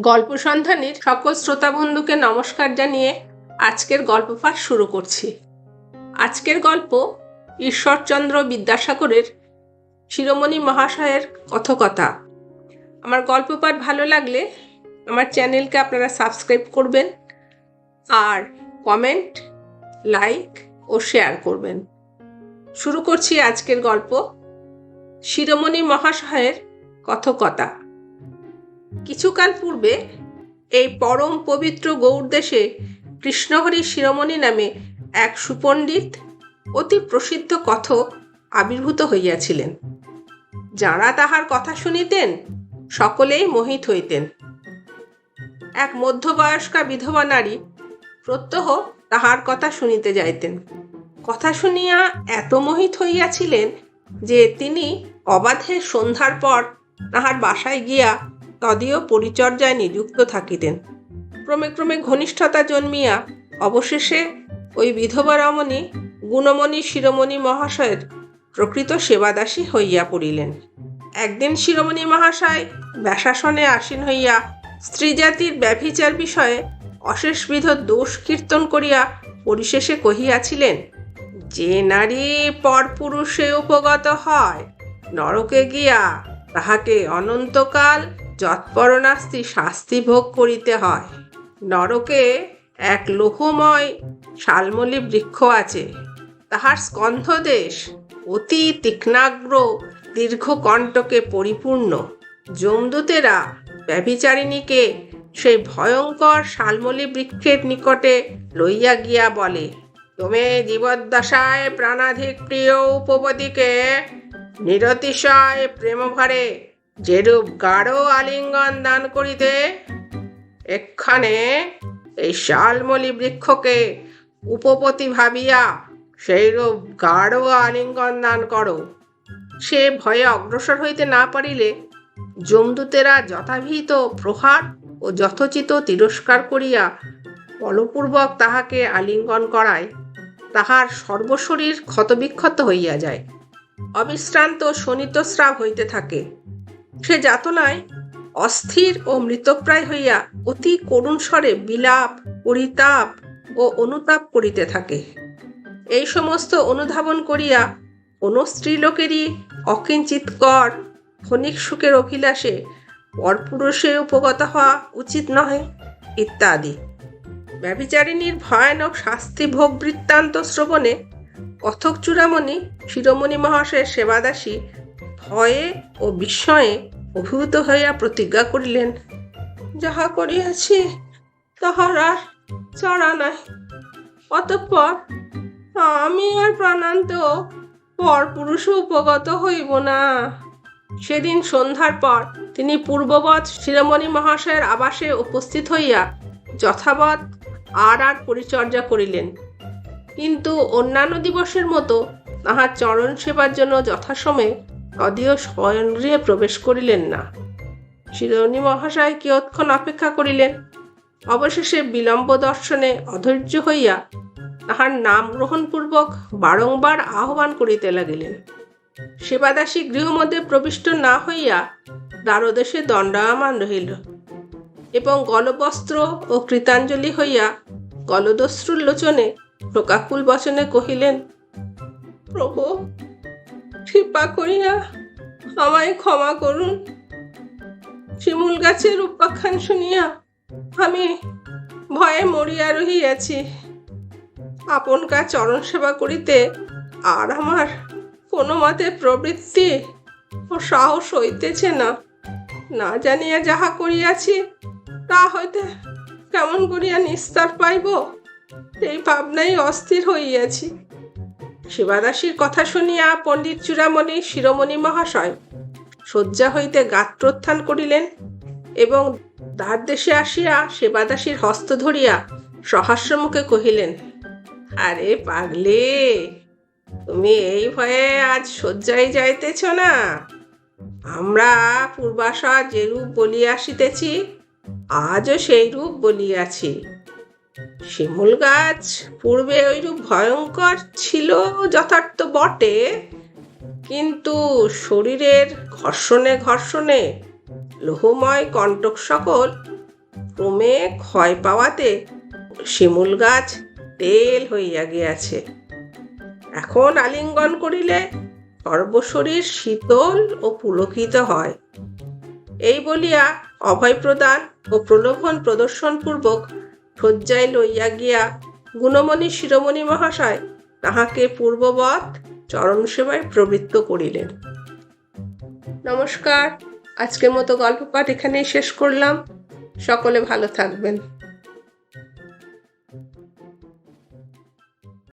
গল্প সন্ধানীর সকল শ্রোতা বন্ধুকে নমস্কার জানিয়ে আজকের গল্প পাঠ শুরু করছি। আজকের গল্প ঈশ্বরচন্দ্র বিদ্যাসাগরের শিরোমণি মহাশয়ের কথকতা। আমার গল্প পাঠ ভালো লাগলে আমার চ্যানেলকে আপনারা সাবস্ক্রাইব করবেন আর কমেন্ট, লাইক ও শেয়ার করবেন। শুরু করছি আজকের গল্প শিরোমণি মহাশয়ের কথকতা। কিছুকাল পূর্বে এই পরম পবিত্র গৌড় দেশে কৃষ্ণহরি শিরোমণি নামে এক সুপণ্ডিত অতি প্রসিদ্ধ কথক আবির্ভূত হইয়াছিলেন। যাঁরা তাহার কথা শুনিতেন, সকলেই মোহিত হইতেন। এক মধ্যবয়স্কা বিধবা নারী প্রত্যহ তাহার কথা শুনিতে যাইতেন। কথা শুনিয়া এত মোহিত হইয়াছিলেন যে তিনি অবাধে সন্ধ্যার পর তাহার বাসায় গিয়া তদীয় পরিচর্যায় নিযুক্ত থাকিতেন। ক্রমে ক্রমে ঘনিষ্ঠতা জন্মিয়া অবশেষে ওই বিধবা রমণী গুণমণি শিরোমণি মহাশয়ের প্রকৃত সেবাদাসী হইয়া পড়িলেন। একদিন শিরোমণি মহাশয় ব্যাসাসনে আসীন হইয়া স্ত্রীজাতির ব্যভিচার বিষয়ে অশেষবিধ দোষ কীর্তন করিয়া পরিশেষে কহিয়াছিলেন, যে নারী পরপুরুষে উপগত হয়, নরকে গিয়া তাহাকে অনন্তকাল যৎপরণাস্তি শাস্তি ভোগ করিতে হয়। নরকে এক লোহময় শালমলি বৃক্ষ আছে। তাহার স্কন্ধদেশ অতি তীক্ষ্ণাগ্র দীর্ঘ কণ্টকে পরিপূর্ণ। যমদূতেরা ব্যভিচারিণীকে সেই ভয়ঙ্কর শালমলি বৃক্ষের নিকটে লইয়া গিয়া বলে, তুমি জীবদ্দশায় প্রাণাধিক প্রিয় উপপতিকে নিরতিশয় প্রেমভরে যেরূপ গাঢ় আলিঙ্গন দান করিতে, এক্ষণে এই শালমলি বৃক্ষকে উপপতি ভাবিয়া সেইরূপ গাঢ় আলিঙ্গন দান করো। সে ভয়ে অগ্রসর হইতে না পারিলে যমদূতেরা যথাভিহিত প্রহার ও যথোচিত তিরস্কার করিয়া বলপূর্বক তাহাকে আলিঙ্গন করায়, তাহার সর্বশরীর ক্ষতবিক্ষত হইয়া যায়। অবিশ্রান্ত শনিতস্রাব হইতে থাকে। সে যাতনায় অস্থির ও মৃতপ্রায় হইয়া অতি করুণ স্বরে বিলাপ, পরিতাপ ও অনুতাপ করিতে থাকে। এই সমস্ত অনুধাবন করিয়া কোনো স্ত্রীলোকেরই অকিঞ্চিতকর ক্ষণিক সুখের অভিলাষে পরপুরুষে উপগত হওয়া উচিত নহে, ইত্যাদি। ব্যভিচারিণীর ভয়ানক শাস্তি ভোগ বৃত্তান্ত শ্রবণে কথক চূড়ামণি শিরোমণি মহাশয়ের সেবাদাসী ভয়ে ও বিস্ময়ে অভিভূত হইয়া প্রতিজ্ঞা করিলেন, যাহা করিয়াছি, তাহার আর চড়া নাই। অতঃপর আমি আর প্রাণান্ত পর পরপুরুষ উপগত হইব না। সেদিন সন্ধ্যার পর তিনি পূর্ববৎ শিরোমণি মহাশয়ের আবাসে উপস্থিত হইয়া যথাবৎ আর আর পরিচর্যা করিলেন। কিন্তু অন্যান্য দিবসের মতো তাহার চরণ সেবার জন্য যথাসময়ে তদীয় শয়নগৃহে প্রবেশ করিলেন না। শিরোমণি মহাশয় কিয়ৎক্ষণ অপেক্ষা করিলেন। অবশেষে বিলম্ব দর্শনে অধৈর্য হইয়া তাহার নাম গ্রহণপূর্বক বারংবার আহ্বান করিতে লাগিলেন। সেবাদাসী গৃহমধ্যে প্রবিষ্ট না হইয়া দ্বারদেশে দণ্ডায়মান রহিল এবং গলবস্ত্র ও কৃতাঞ্জলি হইয়া গলদস্রুর লোচনে বচনে কহিলেন, প্রভু কৃপা করিয়া আমায় ক্ষমা করুন। শিমুল গাছের উপাখ্যান শুনিয়া আমি ভয়ে মরিয়া রহিয়াছি। আপনকার চরণ সেবা করিতে আর আমার কোনো মতে প্রবৃত্তি ও সাহস হইতেছে না। না জানিয়া যাহা করিয়াছি, তা হইতে কেমন করিয়া নিস্তার পাইব? এই ভাবনাই অস্থির হইয়াছি। শিবাদাসীর কথা শুনিয়া পণ্ডিত চূড়ামণি শিরোমণি মহাশয় শয্যা হইতে গাত্রোত্থান করিলেন এবং দ্বার দেশে আসিয়া সেবাদাসীর হস্ত ধরিয়া সহাস্যমুখে কহিলেন, আরে পাগলে, তুমি এই ভয়ে আজ শয্যায় যাইতেছ না? আমরা পূর্বাশা যেরূপ বলিয়া আসিতেছি, আজও সেই রূপ বলিয়াছি। শিমুল গাছ পূর্বে ওইরূপ ভয়ঙ্কর ছিল যথার্থ বটে, কিন্তু শরীরের ঘর্ষণে ঘর্ষণে, লোহময় কণ্টক সকল ক্রমে ক্ষয় পাওয়াতে শিমুল গাছ তেল হইয়া গিয়াছে। এখন আলিঙ্গন করিলে সর্বশরীর শীতল ও পুলকিত হয়। এই বলিয়া অভয় প্রদান ও প্রলোভন প্রদর্শনপূর্বক শয্যায় লইয়া গিয়া গুণমণি শিরোমণি মহাশয় তাহাকে পূর্ববৎ চরণ সেবায় প্রবৃত্ত করিলেন। নমস্কার, আজকের মতো গল্প পাঠ এখানেই শেষ করলাম। সকলে ভালো থাকবেন।